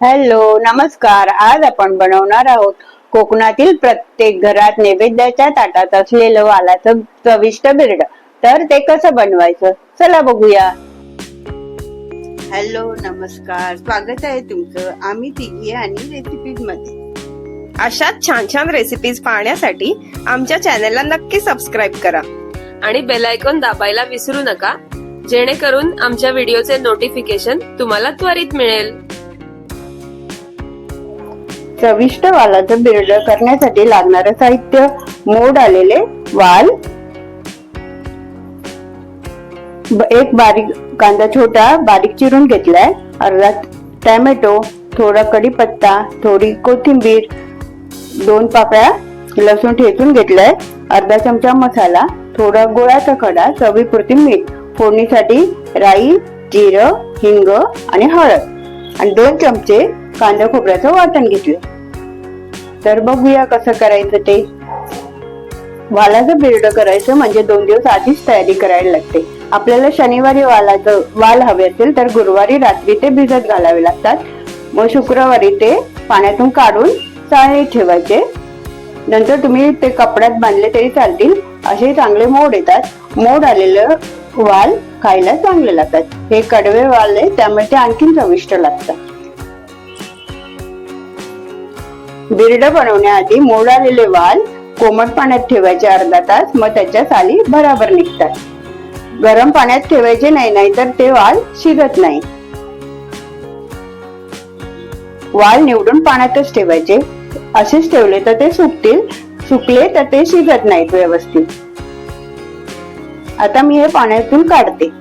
Hello नमस्कार. आज आपण बनवणार आहोत कोकणातील प्रत्येक घरात नैवेद्याच्या ताटात असलेलं वालाचं चविष्ट बिरड. तर ते कसं बनवायचं? चला बघूया. हॅलो नमस्कार. स्वागत आहे तुमचं. आम्ही तिघी आणि रेसिपीजमध्ये अशाच छान छान रेसिपीज पाहण्यासाठी आमच्या चॅनलला नक्की सबस्क्राईब करा. आणि बेल आयकॉन दाबायला विसरू नका जेणेकरून आमच्या व्हिडिओचे नोटिफिकेशन तुम्हाला त्वरित मिळेल. चविष्ट वालाचं बिरड करण्यासाठी लागणारं साहित्य मोड आलेले वाल. एक बारीक कांदा छोटा बारीक चिरून घेतलाय. अर्धा टॅमॅटो थोडा कढीपत्ता थोडी कोथिंबीर दोन पाकळ्या लसूण ठेचून घेतलाय. अर्धा चमचा मसाला थोडा गोळाचा खडा चवीपुरती मीठ फोडणीसाठी राई जिरं हिंग आणि हळद. आणि दोन चमचे कांदा खोबऱ्याचं वाटण घेतलं तर बघूया कसं करायचं ते. वालाचं बिर्ड करायचं म्हणजे दोन दिवस आधीच तयारी करायला लागते. आपल्याला शनिवारी वालाचं वाल हवे असेल तर गुरुवारी रात्री ते भिजत घालावे लागतात. मग शुक्रवारी ते पाण्यातून काढून चाळणीत ठेवायचे. नंतर तुम्ही ते कपड्यात बांधले तरी चालतील. असे चांगले मोड येतात. मोड आलेलं वाल खायला चांगले लागतात. हे कडवे वाल आहे त्यामुळे ते आणखीन चविष्ट लागतात. बिर्ड बनवण्याआधी मोडालेले वाल कोमट पाण्यात ठेवायचे अर्धा तास मग त्याच्या साली भराभर निघतात. गरम पाण्यात ठेवायचे नाही नाहीतर ते वाल शिजत नाही. वाल निवडून पाण्यातच ठेवायचे. असेच ठेवले तर ते सुकतील सुकले तर ते शिजत नाहीत व्यवस्थित. आता मी हे पाण्यातून काढते.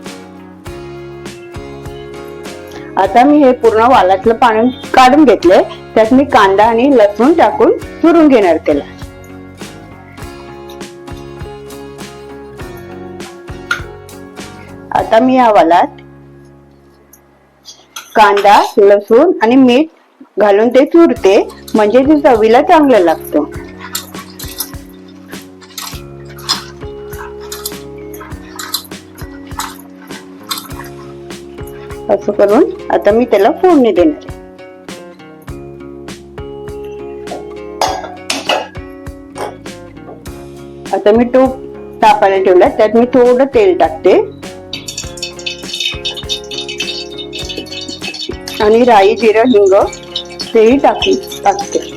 आता मी हे पूर्ण वालातलं पाणी काढून घेतलंय. त्यात मी कांदा आणि लसूण टाकून चुरून घेणार त्याला. आता मी या वालात कांदा लसूण आणि मीठ घालून ते चुरते. म्हणजे ते चवीला चांगलं लागतं. असं करून आता मी त्याला फोडणी देणार आहे. आता मी तो तापायला ठेवला त्यात मी थोडं तेल टाकते आणि राई जिरं हिंग तेही टाकू टाकते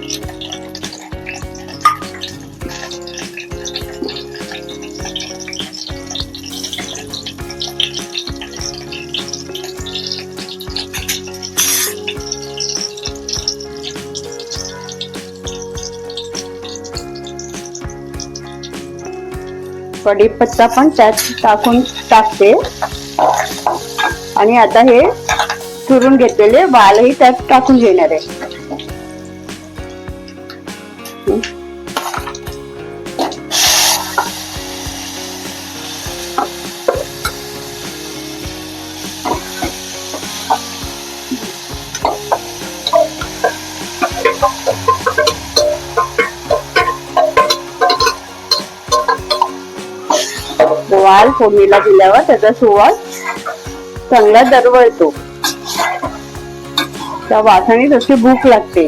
कढीपत्ता पण त्यात टाकून टाकते. आणि आता हे चुरून घेतलेले वालही त्यात टाकून घेणार आहे. लाल फोडणीला दिल्यावर त्याचा सुवास चांगला दरवळतो. त्या वासाने तशी भूक लागते.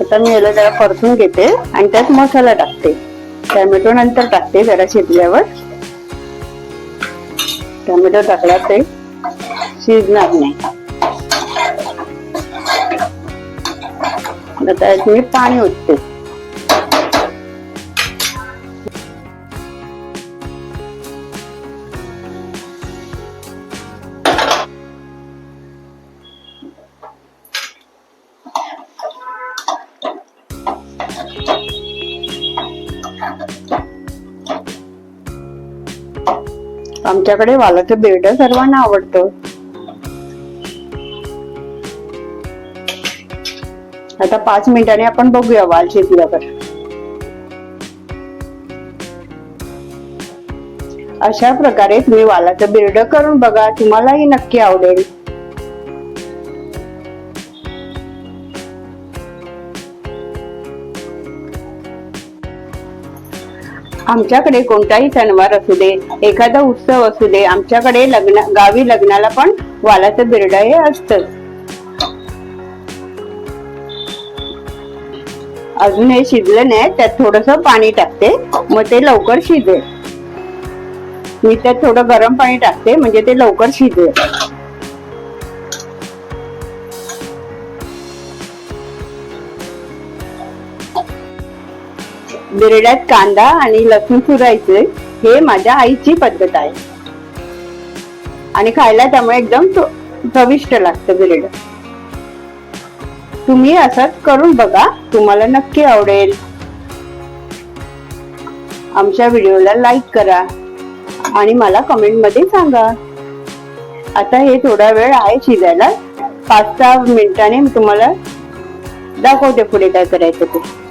आता मी याला जरा परतून घेते आणि त्यात मसाला टाकते. टॅमॅटो नंतर टाकते जरा शिजल्यावर. टॅमॅटो टाकला ते शिजणार नाही. आता त्यात मी पाणी ओतते. आमच्याकडे वालाचं बेड सर्वांना आवडतं. आता पाच मिनिटांनी आपण बघूया वाल शिजल्यावर. अशा प्रकारे तुम्ही वालाचं बिरड करून बघा तुम्हालाही नक्की आवडेल. आमच्याकडे कोणताही सणवार असू दे एखादा उत्सव असू दे आमच्याकडे लग्न गावी लग्नाला पण वालाचं बिरड हे असतं. अजून हे शिजलं नाही त्यात थोडस पाणी टाकते मग ते लवकर शिजेल. मी त्यात थोडं गरम पाणी टाकते म्हणजे ते लवकर शिजेल. बिरड्यात कांदा आणि लसूण सुरायचे हे माझ्या आईची पद्धत आहे. आणि खायला त्यामुळे एकदम चविष्ट लागतं बिरड तुम्ही असंच करून बघा तुम्हाला नक्की आवडेल. आमच्या व्हिडिओला लाईक करा आणि मला कमेंटमध्ये सांगा. आता हे थोडा वेळ आहे शिजायला. पाच सहा मिनिटाने तुम्हाला दाखवते पुढे काय करायचं ते.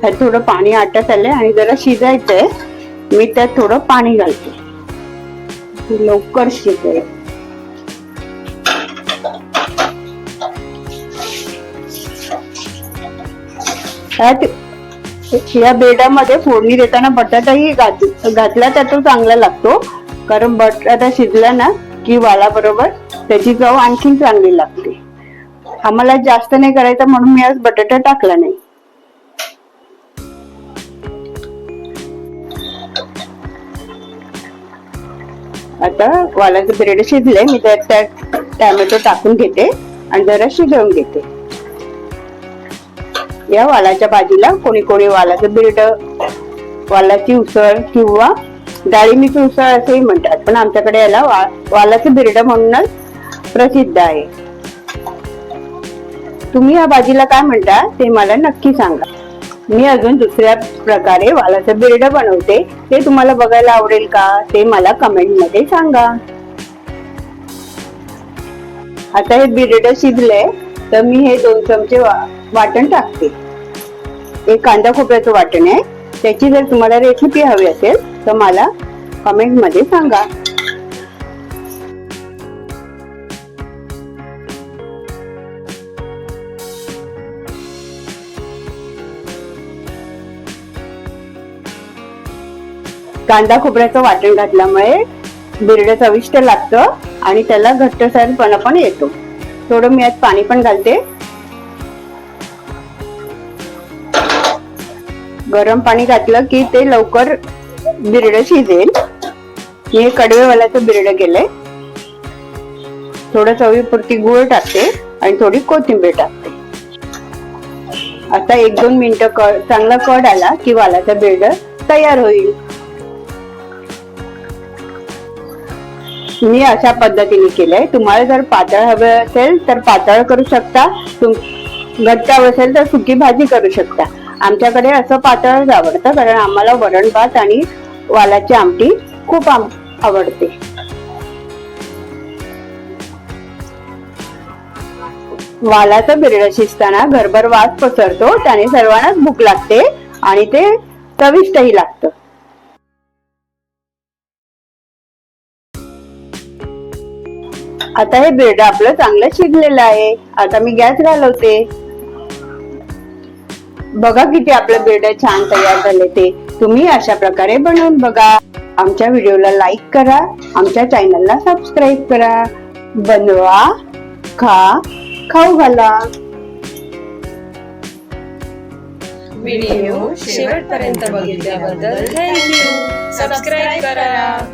त्यात थोडं पाणी आटत आलंय आणि जरा शिजायचंय. मी त्यात थोडं पाणी घालते. लवकर शिजेल. त्यात या बेडामध्ये फोडणी देताना बटाटाही घातला तर तो चांगला लागतो. कारण बटाटा शिजला ना की वाला बरोबर त्याची चव आणखी चांगली लागते. आम्हाला जास्त नाही करायचं म्हणून मी आज बटाटा टाकला नाही. आता वालाचं ब्रेड शिजले मी त्यात त्यात टॅमॅटो टाकून घेते आणि जरा शिजवून घेते. या वालाच्या भाजीला कोणी कोणी वालाचं ब्रेड वालाची उसळ किंवा डाळिंबीची उसळ असेही म्हणतात. पण आमच्याकडे याला वा- वालाचं बिरड म्हणूनच प्रसिद्ध आहे. तुम्ही या भाजीला काय म्हणता ते मला नक्की सांगा. मी अजून दुसऱ्या प्रकारे वालाचं बिर्ड बनवते. ते तुम्हाला बघायला आवडेल का? ते मला कमेंटमध्ये सांगा. आता हे बिर्ड शिजलंय तर मी हे दोन चमचे वा- वाटण टाकते. एक कांदा खोबऱ्याचं वाटण आहे. त्याची जर तुम्हाला रेसिपी हवी असेल तर मला कमेंटमध्ये सांगा. कांदा खोबऱ्याचं वाटण घातल्यामुळे बिरडं चविष्ट लागतं आणि त्याला घट्टसरपणा पण येतो. थोडं मी यात पाणी पण घालते. गरम पाणी घातलं की ते लवकर बिरडं शिजेल. मी हे कडवेवाल्याचं बिरडं केलंय. थोडं चवीपुरती गुळ टाकते आणि थोडी कोथिंबीर टाकते. आता एक दोन मिनिटं कड चांगला कड आला की वालाचा बिरडं तयार होईल. मी अशा पद्धतीने केलंय. तुम्हाला जर पातळ हवं असेल तर पातळ करू शकता. तुम घट्ट हवं असेल तर सुकी भाजी करू शकता. आमच्याकडे असं पातळच आवडतं कारण आम्हाला वरण भात आणि वालाची आमटी खूप आम- आवडते. वालाचं बिरड शिजताना घरभर वास पसरतो. त्याने सर्वांनाच भूक लागते आणि ते चविष्टही लागतं. आता हे ब्रेड आपलं चांगलं शिजलेलं आहे. आता मी गॅस घालवते. बघा किती आपलं ब्रेड छान तयार झाले ते. तुम्ही अशा प्रकारे बनवून बघा. आमच्या व्हिडिओला लाईक करा. आमच्या चॅनलला सबस्क्राईब करा. बनवा खा खाऊ घाला. व्हिडिओ शेवटपर्यंत बघितल्याबद्दल थँक्यू सबस्क्राईब करा.